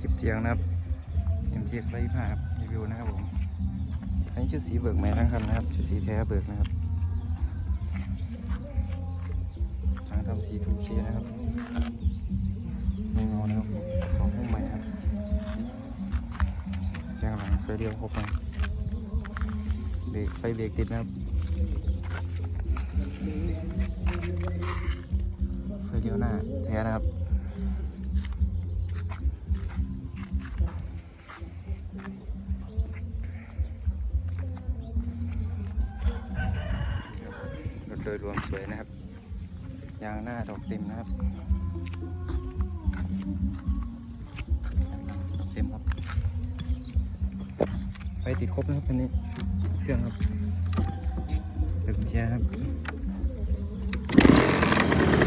คลิปเจียงนะครับเอ็มเจ็ดไรผ้าครับรีวิวนะครับผมอันนี้ชุดสีเบิกใหม่ทั้งคันนะครับชุดสีแท้เบิกนะครับทางทำสีทูเคนะครับไม่งอนะครับของหุ้ใหม่ครับแจ้งหลังไฟเดียวครบเลยเบรกไฟเบรกติดนะครับไฟเลี้ยวหน้าแท้นะครับ ดยรวมสวยนะครับ ยางหน้าดอกเต็มนะครับดอกเต็มครับ ไฟติดครบนะครับคันนี้ เครื่องครับเปิดกุญแจครับ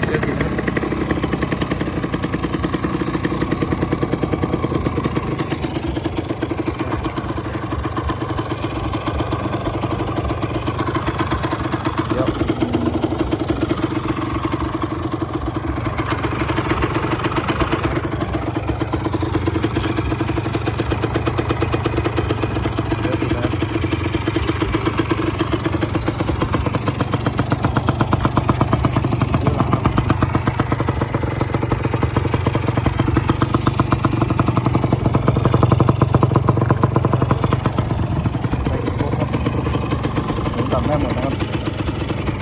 เครื่องติดนะครับเดี๋ยว เดี๋ยวติดนะครับเดี๋ยวหลังครับไปอีกโค้งครับ หมุนกลับแม่หมดนะครับ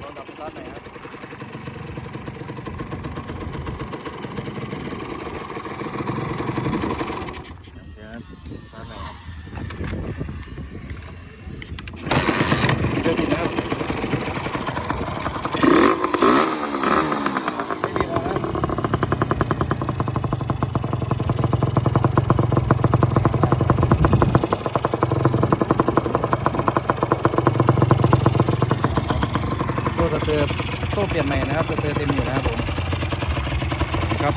เราดับสตาร์ทหน่อยครับเดี๋ยวครับสตาร์ทหน่อยครับ เดี๋ยวตินะครับไม่มีแล้วสเตอร์โซ่เปลี่ยนใหม่นะครับสเตอร์เต็มอยู่นะครับผมครับ